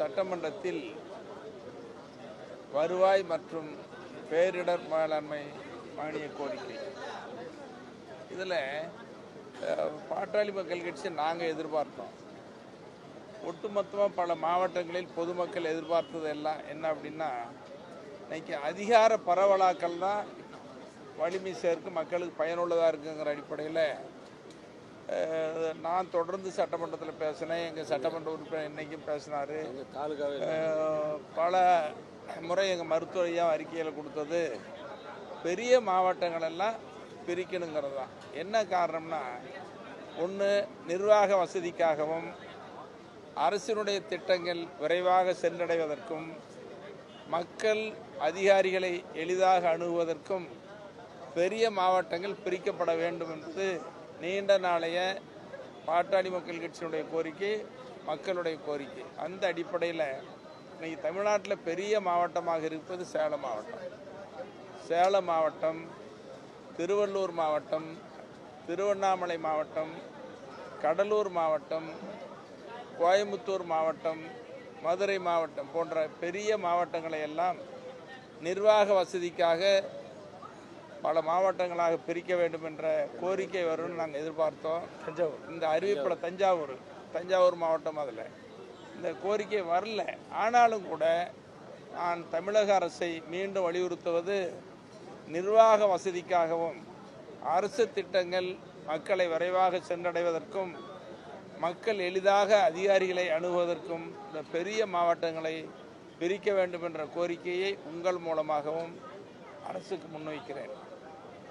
சட்டமன்றத்தில் வருவாய் மற்றும் பேரிடர் மேலாண்மை மானிய கோரிக்கை. இதில் பாட்டாளி மக்கள் கட்சி நாங்கள் எதிர்பார்த்தோம். ஒட்டுமொத்தமாக பல மாவட்டங்களில் பொதுமக்கள் எதிர்பார்த்தது எல்லாம் என்ன அப்படின்னா இன்றைக்கி அதிகார பரவலாக்கள் தான் வலிமை சேர்க்கு மக்களுக்கு பயனுள்ளதாக இருக்குங்கிற அடிப்படையில் நான் தொடர்ந்து சட்டமன்றத்தில் பேசினேன். எங்கள் சட்டமன்ற உறுப்பினர் இன்னைக்கும் பேசினார். பல முறை எங்கள் மருத்துவரையாக அறிக்கையில் கொடுத்தது பெரிய மாவட்டங்கள் எல்லாம் பிரிக்கணுங்கிறது தான். என்ன காரணம்னா ஒன்று நிர்வாக வசதிக்காகவும் அரசினுடைய திட்டங்கள் விரைவாக சென்றடைவதற்கும் மக்கள் அதிகாரிகளை எளிதாக அணுகுவதற்கும் பெரிய மாவட்டங்கள் பிரிக்கப்பட வேண்டும் என்பது நீண்ட நாளைய பாட்டாளி மக்கள் கட்சியினுடைய கோரிக்கை மக்களுடைய கோரிக்கை. அந்த அடிப்படையில் இன்னைக்கு தமிழ்நாட்டில் பெரிய மாவட்டமாக இருப்பது சேலம் மாவட்டம். சேலம் மாவட்டம் திருவள்ளூர் மாவட்டம் திருவண்ணாமலை மாவட்டம் கடலூர் மாவட்டம் கோயம்புத்தூர் மாவட்டம் மதுரை மாவட்டம் போன்ற பெரிய மாவட்டங்களை எல்லாம் நிர்வாக வசதிக்காக பல மாவட்டங்களாக பிரிக்க வேண்டும் என்ற கோரிக்கை வரும்னு நாங்கள் எதிர்பார்த்தோம். தஞ்சாவூர். இந்த அறிவிப்பில் தஞ்சாவூர் தஞ்சாவூர் மாவட்டம் அதில். இந்த கோரிக்கை வரல. ஆனாலும் கூட நான் தமிழக அரசை மீண்டும் வலியுறுத்துவது நிர்வாக வசதிக்காகவும் அரசு திட்டங்கள் மக்களை விரைவாக சென்றடைவதற்கும் மக்கள் எளிதாக அதிகாரிகளை அணுகுவதற்கும் இந்த பெரிய மாவட்டங்களை பிரிக்க வேண்டும் என்ற கோரிக்கையை உங்கள் மூலமாகவும் அரசுக்கு முன்வைக்கிறேன்.